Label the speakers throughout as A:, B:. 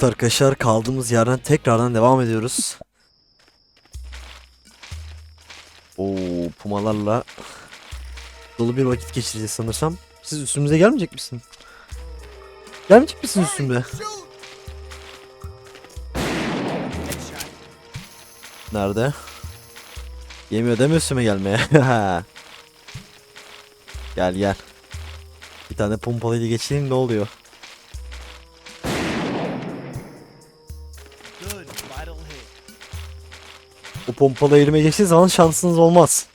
A: Evet arkadaşlar kaldığımız yerden tekrardan devam ediyoruz. Oo pumalarla dolu bir vakit geçireceğiz sanırsam. Siz üstümüze gelmeyecek misin? Gelmeyecek misin üstümde? Nerede? Yemiyor deme üstüme gelmeye. gel gel. Bir tane pompalıyla geçeyim ne oluyor? O pompalı elime geçtiği zaman şansınız olmaz.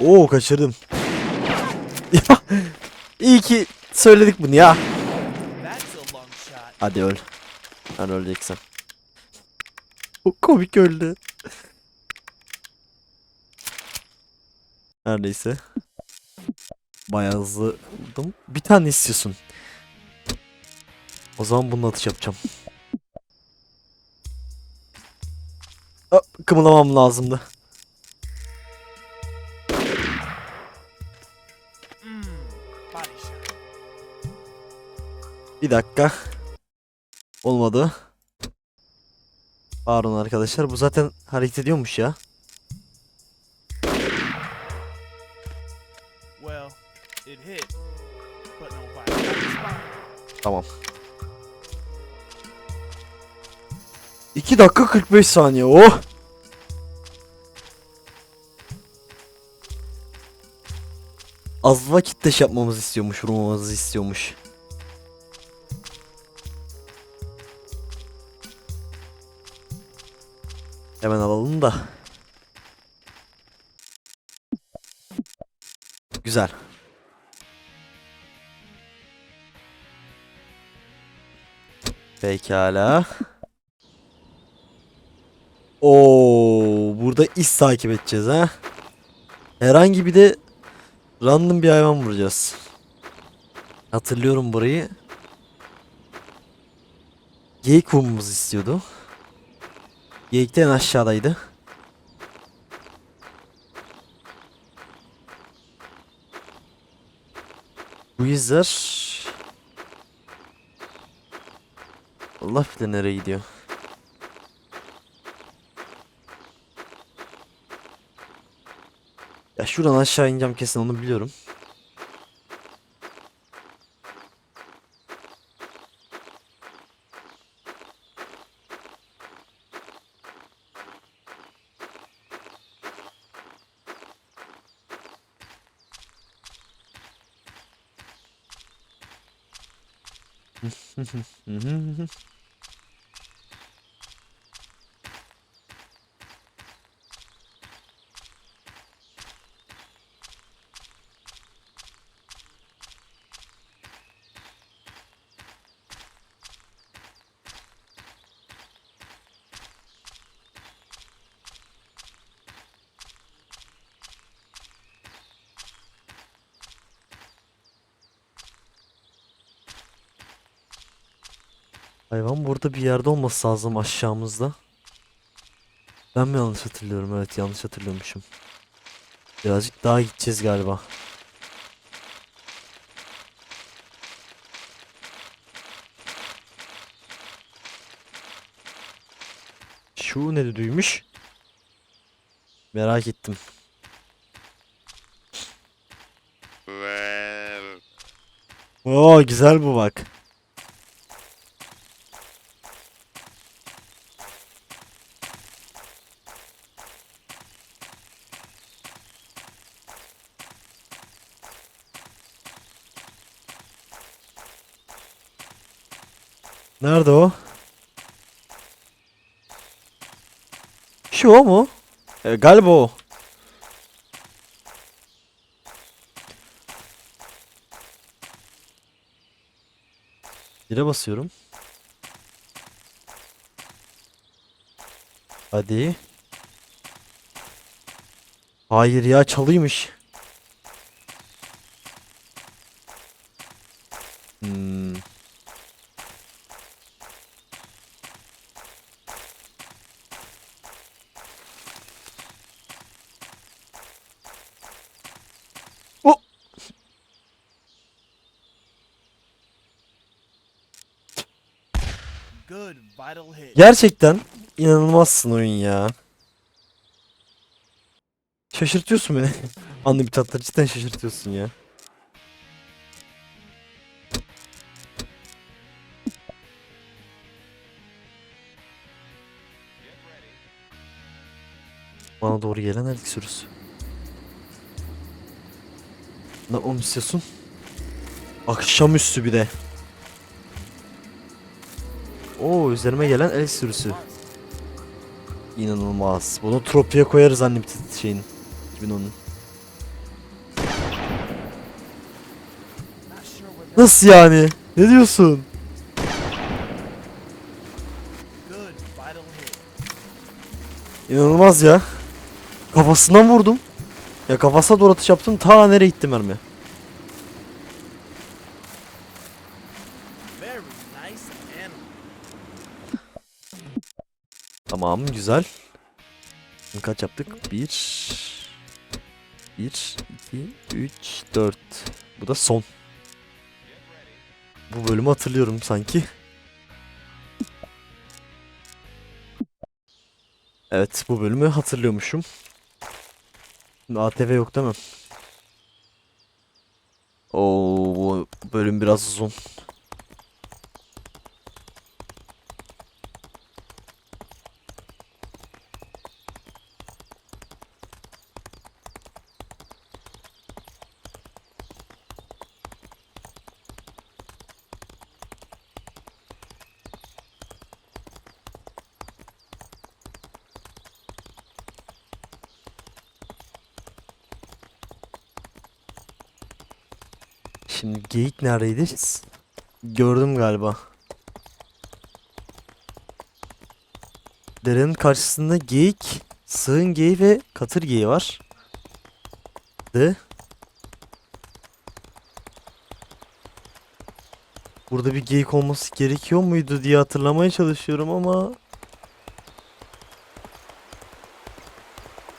A: Oo kaçırdım. Ya, İyi ki söyledik bunu ya. Hadi öl. Ben öleceksin. O komik öldü. Her neyse. Bayağı hızlı buldum. Bir tane istiyorsun. O zaman bununla atış yapacağım. Aa, kımılamam lazımdı. Bir dakika. Olmadı. Pardon arkadaşlar. Bu zaten hareket ediyormuş ya.
B: Well, it hit, but no vital spot.
A: Tamam. 2 dakika 45 saniye. Oh. Az vakitte şey yapmamızı istiyormuş, vurmamızı istiyormuş. Hemen alalım da. Güzel. Pekala. Oo, burada iz takip edeceğiz ha. Herhangi bir de random bir hayvan vuracağız. Hatırlıyorum burayı. Geyik vurmamızı istiyordu. Geyik de en aşağıdaydı. İzler Allah bilir nereye gidiyor. Ya şuradan aşağı ineceğim kesin onu biliyorum. Hayvan burada bir yerde olması lazım aşağımızda. Ben mi yanlış hatırlıyorum? Evet yanlış hatırlıyormuşum. Birazcık daha gideceğiz galiba. Şu ne düdüğüymüş? Merak ettim. Oo güzel bu bak. Nerede o? Şu o mu? E, galiba o. Bire basıyorum. Hadi. Hayır ya çalıymış. Hmm. Gerçekten inanılmazsın oyun ya. Şaşırtıyorsun beni. Anlı bir tatları cidden şaşırtıyorsun ya. Bana doğru gelen erkek sürüsü. Ne oğlum istiyorsun? Akşamüstü bir de. Oo üzerime gelen el sürüsü. İnanılmaz. Bunu tropiye koyarız unlimited şeyin. 2010'un.
B: Not sure where that
A: Nasıl yani? Ne diyorsun? İnanılmaz ya. Kafasından vurdum. Ya kafasına doğru atış yaptım. Ta nereye gitti mermi? Tamam güzel. Kaç yaptık? 1 1 2 3 4 Bu da son. Bu bölümü hatırlıyorum sanki. Evet bu bölümü hatırlıyormuşum. Şimdi ATV yok değil mi? Oo bu bölüm biraz uzun. Şimdi geyik neredeydi? Gördüm galiba. Derenin karşısında geyik, sığın geyiği ve katır geyiği var. De. Burada bir geyik olması gerekiyor muydu diye hatırlamaya çalışıyorum ama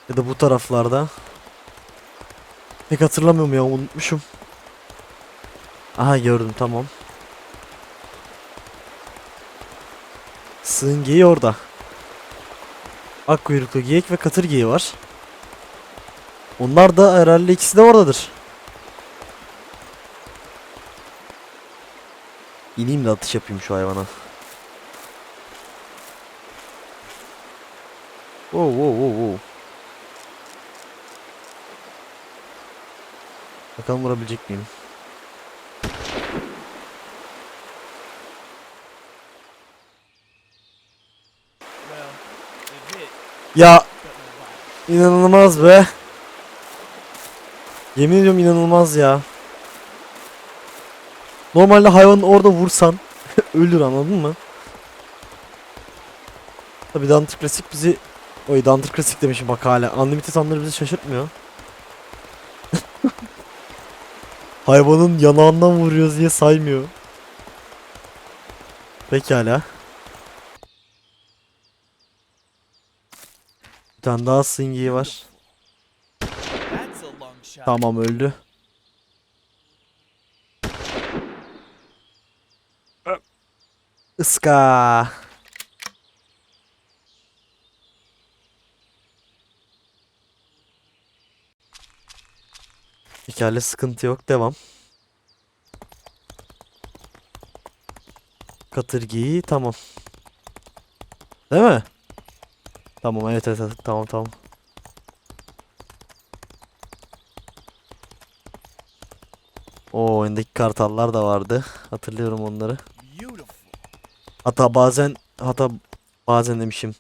A: ya da bu taraflarda. Pek hatırlamıyorum ya unutmuşum. Aha gördüm tamam. Sığın geyiği orada. Ak kuyruklu geyik ve katır geyiği var. Onlar da herhalde ikisi de oradadır. İneyim de atış yapayım şu hayvana. Wow wow wow wow. Bakalım vurabilecek miyim?
B: Well, it hit,
A: Ya inanılmaz be. Yemin ediyorum inanılmaz ya. Normalde hayvanı orada vursan ölür anladın mı? Tabi Dantre Klasik bizi Oy Dantre Klasik demişim bak hala. Unlimited anları bizi şaşırtmıyor. Hayvanın yanağından vuruyoruz diye saymıyor. Pekala. Bir tane daha singiyi var. Tamam öldü. Iska. Hikaye sıkıntı yok devam. Katırgiyi tamam. Değil mi? Tamam evet evet, evet tamam tamam. O oyundaki kartallar da vardı. Hatırlıyorum onları. Hatta bazen hatta bazen demişim.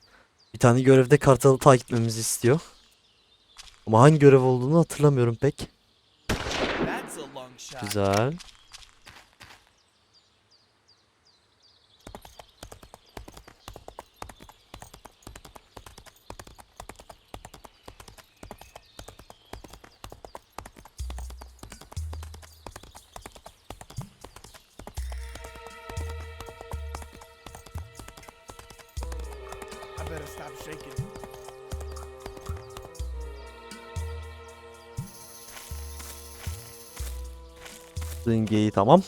A: Bir tane görevde kartalı takip etmemizi istiyor. Ama hangi görev olduğunu hatırlamıyorum pek. Güzel.
B: Better stop shaking.
A: Dengeyi tamam.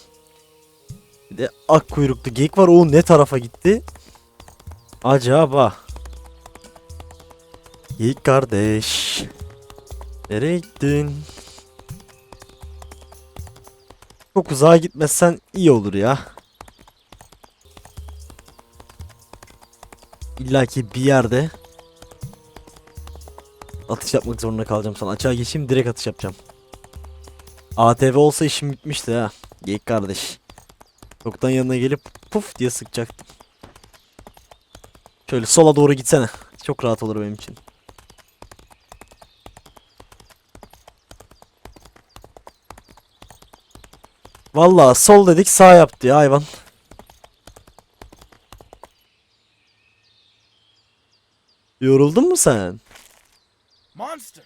A: Bir de ak kuyruklu geyik var. O ne tarafa gitti? Acaba. Geyik kardeş. Nereye gittin? Çok uzağa gitmezsen iyi olur ya. İlla ki bir yerde atış yapmak zorunda kalacağım sana. Açığa geçeyim direkt atış yapacağım. ATV olsa işim bitmişti ha. Geyik kardeş. Çoktan yanına gelip puf diye sıkacaktım. Şöyle sola doğru gitsene. Çok rahat olur benim için. Vallahi sol dedik sağ yaptı ya hayvan. Yoruldun mu sen?
B: Monster!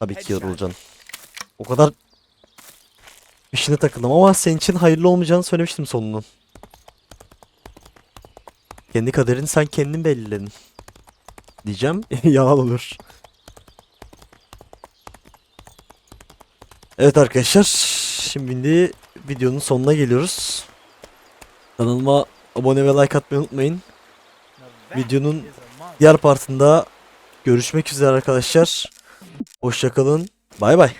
A: Tabii ki yorulacaksın. O kadar işine takıldım ama senin için hayırlı olmayacağını söylemiştim sonunun. Kendi kaderini sen kendin belirledin. Diyeceğim yalan olur. Evet arkadaşlar şimdi videonun sonuna geliyoruz. Kanalıma abone ve like atmayı unutmayın. Videonun diğer partında görüşmek üzere arkadaşlar. Hoşçakalın. Bay bay.